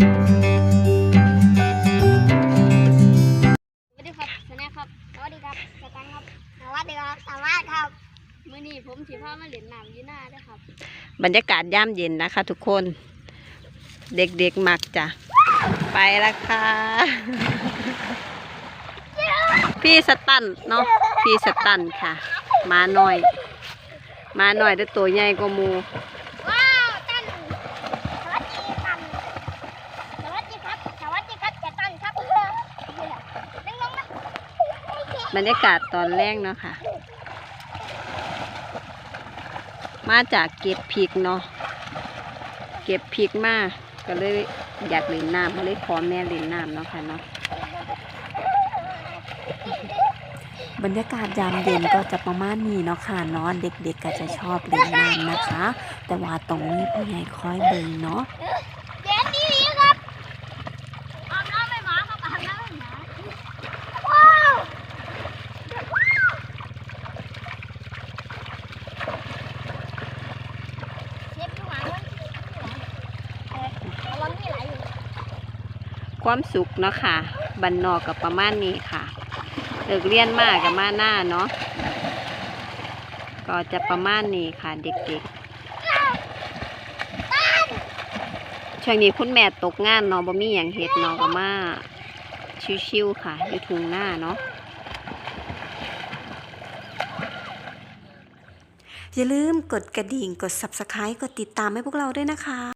สวัสดีครับสแน็ครับ สวัสดีครับสแตนครับ สวัสดีครับ สวัสดีครับ มื้อนี้ผมสิพามาเล่นน้ำยีน้าเด้วยครับ บรรยากาศย่ามเย็นนะคะ ทุกคน เด็กๆมักจ้ะ ไปแล้วค่ะ พี่สตันเนาะ พี่สตันค่ะ มาหน่อย มาหน่อยแต่ตัวใหญ่กว่ามู ว้าวตันสวัสดีตันสวัสดีครับ สวัสดีครับจะตันครับนั่งลงนะ บรรยากาศตอนแรกเนาะค่ะ มาจากเก็บพริกเนาะ เก็บพริกมาก็เลยอยากเล่นน้ำก็เลยขอแม่เล่นน้ำเนาะค่ะเนาะ บรรยากาศยามเย็นก็จะประมาณนี้เนาะค่ะเนาะเด็กๆก็จะชอบเล่นน้ำนะคะ แต่ว่าตรงนี้ผู้ใหญ่คอยเบิ่งเนาะ เย็นดีครับอาบน้ำไม่หมาครับอาบน้ำไม่หมาว้าวเชฟดูหมาด้วยเออร้อนนี่ไหลอยู่ ความสุขเนาะค่ะบันนอกกับประมาณนี้ค่ะเลิกเรียนมากกับมาหน้าเนาะก็จะประมาณนี้ค่ะเด็กๆ ช่วงนี้คุณแม่ตกงานเนาะบ่มีอย่างเฮ็ดเนาะก็มาชิวๆค่ะ อยู่ทุ่งหน้าเนาะอย่าลืมกดกระดิ่ง กด subscribe กดติดตามให้พวกเราด้วยนะคะ